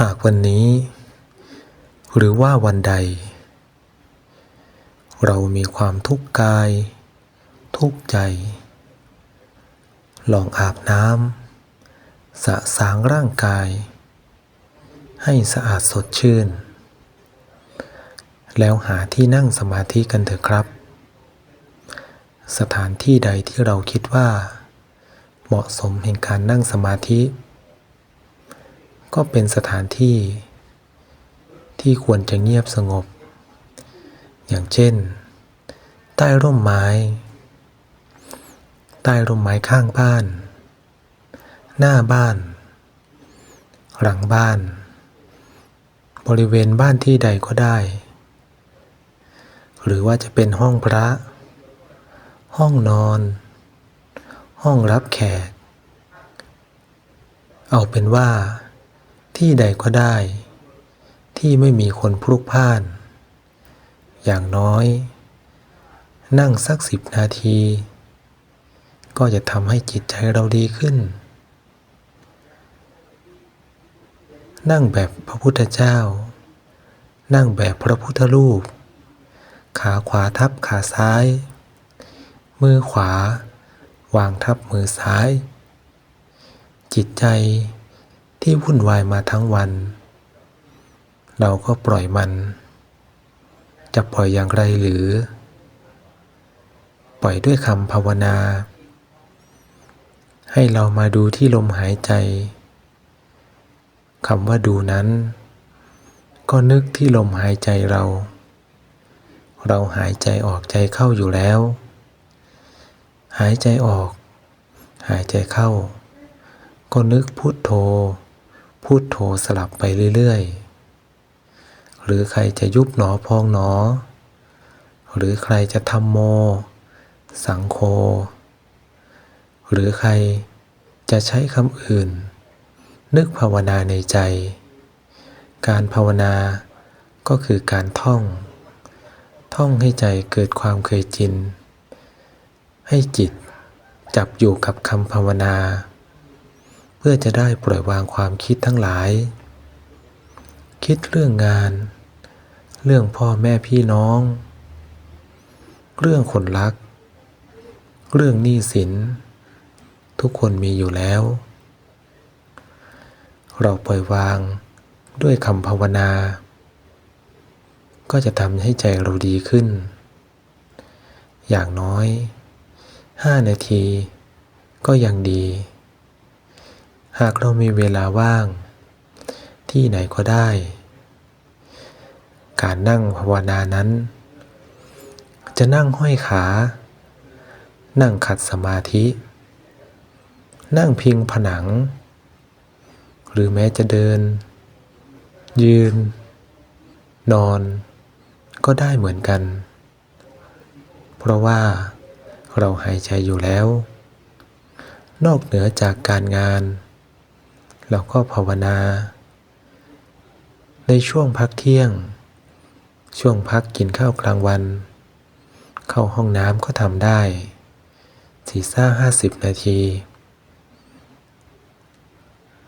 หากวันนี้ หรือว่าวันใด เรามีความทุกข์กาย ทุกข์ใจ ลองอาบน้ำสะสางร่างกาย ให้สะอาดสดชื่น แล้วหาที่นั่งสมาธิกันเถอะครับ สถานที่ใดที่เราคิดว่า เหมาะสมแห่งการนั่งสมาธิ ก็เป็นสถานที่ที่ควรจะเงียบสงบ อย่างเช่น ใต้ร่มไม้ ใต้ร่มไม้ข้างบ้าน หน้าบ้าน หลังบ้าน บริเวณบ้านที่ใดก็ได้ หรือว่าจะเป็นห้องพระ ห้องนอน ห้องรับแขก เอาเป็นว่า ที่ใดก็ได้ ที่ไม่มีคนพลุกพล่าน อย่างน้อย นั่งสักสิบนาที ก็จะทำให้จิตใจเราดีขึ้น นั่งแบบพระพุทธเจ้า นั่งแบบพระพุทธรูป ขาขวาทับขาซ้าย มือขวา วางทับมือซ้าย จิตใจ ที่วุ่นวายมาทั้งวัน เราก็ปล่อยมัน จะปล่อยอย่างไรหรือ ปล่อยด้วยคำภาวนา ให้เรามาดูที่ลมหายใจคำว่าดูนั้น ก็นึกที่ลมหายใจเรา เราหายใจออกใจเข้าอยู่แล้ว หายใจออก หายใจเข้า ก็นึกพุโทโธ พุโทโธสลับไปเรื่อยๆ หรือใครจะยุบหนอพองหนอ หรือใครจะทำโม สังโฆหรือใครจะใช้คำอื่น นึกภาวนาในใจ การภาวนาก็คือการท่อง ท่องให้ใจเกิดความเคยจิน ให้จิตจับอยู่กับคำภาวนา พื่อจะได้ปล่อยวางความคิดทั้งหลาย คิดเรื่องงาน เรื่องพ่อแม่พี่น้อง เรื่องคนรัก เรื่องหนี้สิน ทุกคนมีอยู่แล้ว เราปล่อยวางด้วยคำภาวนา ก็จะทำให้ใจเราดีขึ้น อย่างน้อยห้านาทีก็ยังดี หากเรามีเวลาว่าง ที่ไหนก็ได้ การนั่งภาวนานั้น จะนั่งห้อยขา นั่งขัดสมาธิ นั่งพิงผนัง หรือแม้จะเดิน ยืน นอน ก็ได้เหมือนกัน เพราะว่าเราหายใจอยู่แล้ว นอกเหนือจากการงาน เราก็ภาวนา ในช่วงพักเที่ยง ช่วงพักกินข้าวกลางวัน เข้าห้องน้ำก็ทำได้สี่ซ่าห้าสิบนาที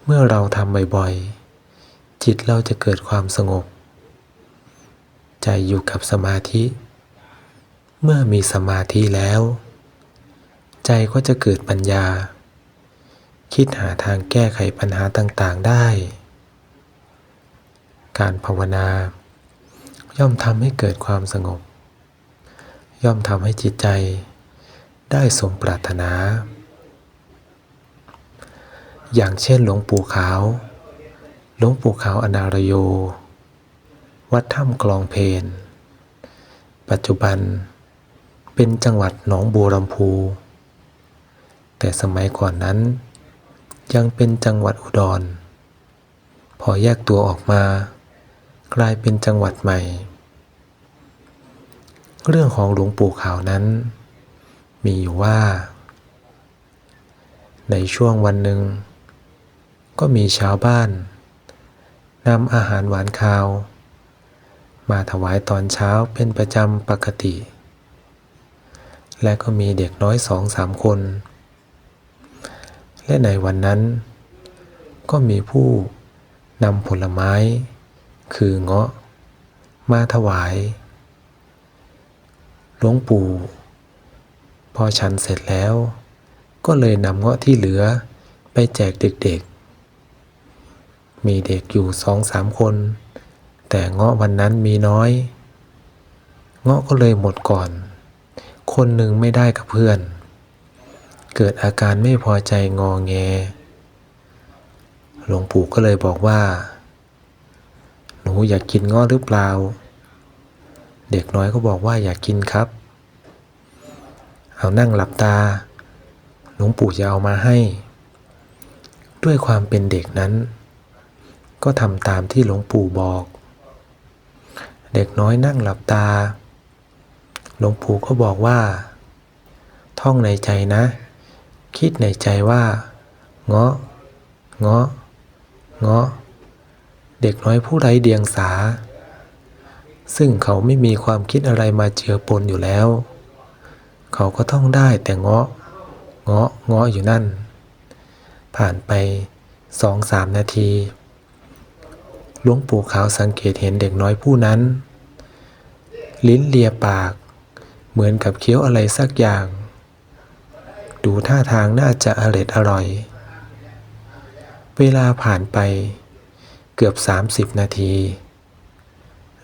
เมื่อเราทำบ่อยๆ จิตเราจะเกิดความสงบ ใจอยู่กับสมาธิ เมื่อมีสมาธิแล้ว ใจก็จะเกิดปัญญา คิดหาทางแก้ไขปัญหาต่างๆได้ การภาวนา ย่อมทำให้เกิดความสงบ ย่อมทำให้จิตใจ ได้สมปรารถนา อย่างเช่นหลวงปู่ขาว หลวงปู่ขาวอนารโย วัดถ้ำกลองเพนปัจจุบันเป็นจังหวัดหนองบัวลำพู แต่สมัยก่อนนั้น ยังเป็นจังหวัดอุดร พอแยกตัวออกมา กลายเป็นจังหวัดใหม่ เรื่องของหลวงปู่ขาวนั้น มีอยู่ว่า ในช่วงวันหนึ่ง ก็มีชาวบ้านนำอาหารหวานคาว มาถวายตอนเช้าเป็นประจำปกติ และก็มีเด็กน้อยสองสามคน และในวันนั้น ก็มีผู้นำผลไม้ คือเงาะ มาถวาย หลวงปู่ พอฉันเสร็จแล้ว ก็เลยนำเงาะที่เหลือไปแจกเด็กๆ มีเด็กอยู่สองสามคน แต่เงาะวันนั้นมีน้อย เงาะก็เลยหมดก่อน คนหนึ่งไม่ได้กับเพื่อน เกิดอาการไม่พอใจงอแง หลวงปู่ก็เลยบอกว่า หนูอยากกินงาะหรือเปล่า เด็กน้อยก็บอกว่าอยากกินครับ เอานั่งหลับตา หลวงปู่จะเอามาให้ ด้วยความเป็นเด็กนั้น ก็ทำตามที่หลวงปู่บอก เด็กน้อยนั่งหลับตา หลวงปู่ก็บอกว่าท่องในใจนะ คิดในใจว่า เงาะ เงาะ เงาะ เด็กน้อยผู้ไร้เดียงสา ซึ่งเขาไม่มีความคิดอะไรมาเจือปนอยู่แล้ว เขาก็ท่องได้แต่เงาะ เงาะ เงาะอยู่นั่น ผ่านไปสองสามนาทีหลวงปู่ขาวสังเกตเห็นเด็กน้อยผู้นั้น ลิ้นเลียปาก เหมือนกับเคี้ยวอะไรสักอย่าง ดูท่าทางน่าจะอร็ดอร่อย เวลาผ่านไปเกือบ 30 นาที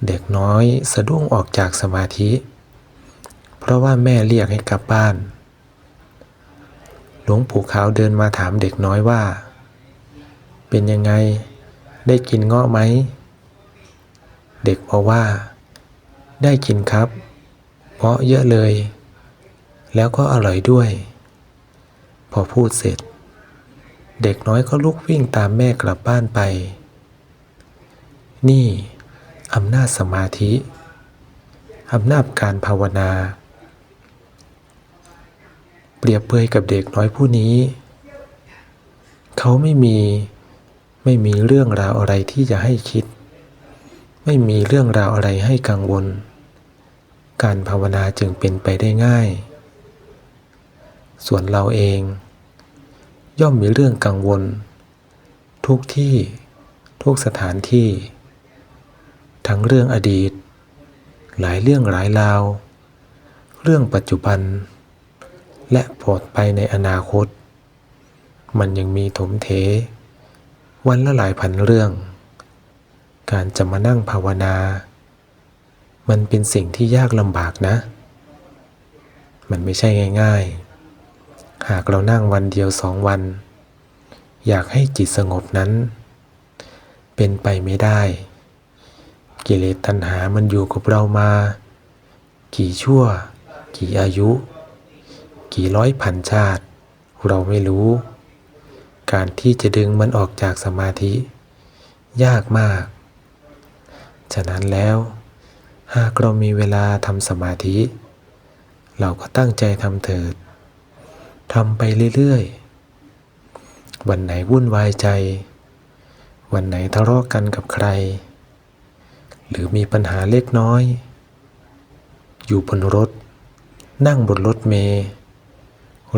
เด็กน้อยสะดุ้งออกจากสมาธิ เพราะว่าแม่เรียกให้กลับบ้าน หลวงปู่ขาวเดินมาถามเด็กน้อยว่า เป็นยังไงได้กินเงาะไหม เด็กบอกว่า ได้กินครับเพราะเยอะเลย แล้วก็อร่อยด้วย พอพูดเสร็จ เด็กน้อยก็ลุกวิ่งตามแม่กลับบ้านไป นี่อำนาจสมาธิอำนาจการภาวนา เปรียบเปยกับเด็กน้อยผู้นี้ เขาไม่มีไม่มีเรื่องราวอะไรที่จะให้คิด ไม่มีเรื่องราวอะไรให้กังวล การภาวนาจึงเป็นไปได้ง่าย ส่วนเราเอง ย่อมมีเรื่องกังวล ทุกที่ทุกสถานที่ ทั้งเรื่องอดีต หลายเรื่องหลายราว เรื่องปัจจุบัน และผลไปในอนาคต มันยังมีถมเท วันละหลายพันเรื่อง การจะมานั่งภาวนา มันเป็นสิ่งที่ยากลำบากนะ มันไม่ใช่ง่าย ๆ หากเรานั่งวันเดียวสองวัน อยากให้จิตสงบนั้น เป็นไปไม่ได้ กิเลสตัณหามันอยู่กับเรามา กี่ชั่ว กี่อายุ กี่ร้อยพันชาติ เราไม่รู้ การที่จะดึงมันออกจากสมาธิ ยากมาก ฉะนั้นแล้ว หากเรามีเวลาทำสมาธิ เราก็ตั้งใจทำเถิด ทำไปเรื่อยๆ วันไหนวุ่นวายใจ วันไหนทะเลาะกันกับใคร หรือมีปัญหาเล็กน้อย อยู่บนรถ นั่งบนรถเมล์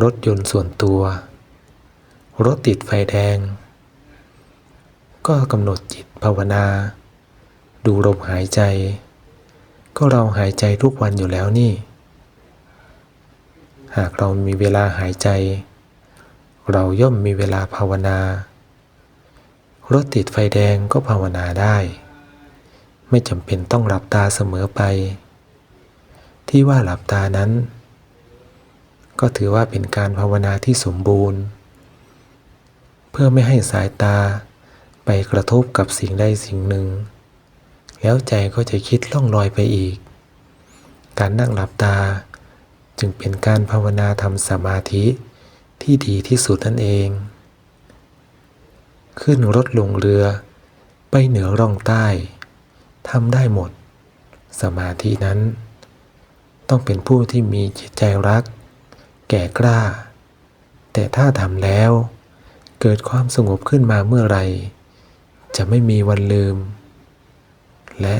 รถยนต์ส่วนตัว รถติดไฟแดง ก็กำหนดจิตภาวนา ดูลมหายใจ ก็เราหายใจทุกวันอยู่แล้วนี่ หากเรามีเวลาหายใจ เราย่อมมีเวลาภาวนา รถติดไฟแดงก็ภาวนาได้ ไม่จำเป็นต้องหลับตาเสมอไป ที่ว่าหลับตานั้น ก็ถือว่าเป็นการภาวนาที่สมบูรณ์ เพื่อไม่ให้สายตาไปกระทบกับสิ่งใดสิ่งหนึ่ง แล้วใจก็จะคิดล่องลอยไปอีก การนั่งหลับตา จึงเป็นการภาวนาทำสมาธิที่ดีที่สุดนั่นเอง ขึ้นรถลงเรือ ไปเหนือร่องใต้ทำได้หมด สมาธินั้น ต้องเป็นผู้ที่มีจิตใจรัก แก่กล้า แต่ถ้าทำแล้ว เกิดความสงบขึ้นมาเมื่อไร จะไม่มีวันลืม และ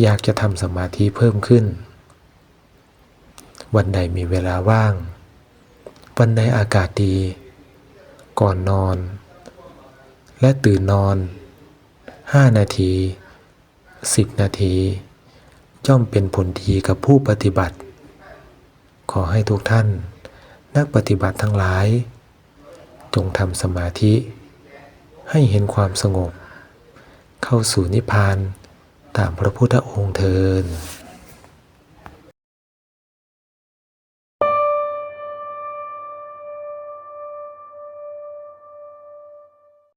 อยากจะทำสมาธิเพิ่มขึ้น วันใดมีเวลาว่าง วันใดอากาศดี ก่อนนอน และตื่นนอนห้านาทีสิบนาที ย่อมเป็นผลดีกับผู้ปฏิบัติ ขอให้ทุกท่าน นักปฏิบัติทั้งหลาย จงทำสมาธิ ให้เห็นความสงบ เข้าสู่นิพพานตามพระพุทธองค์เทิน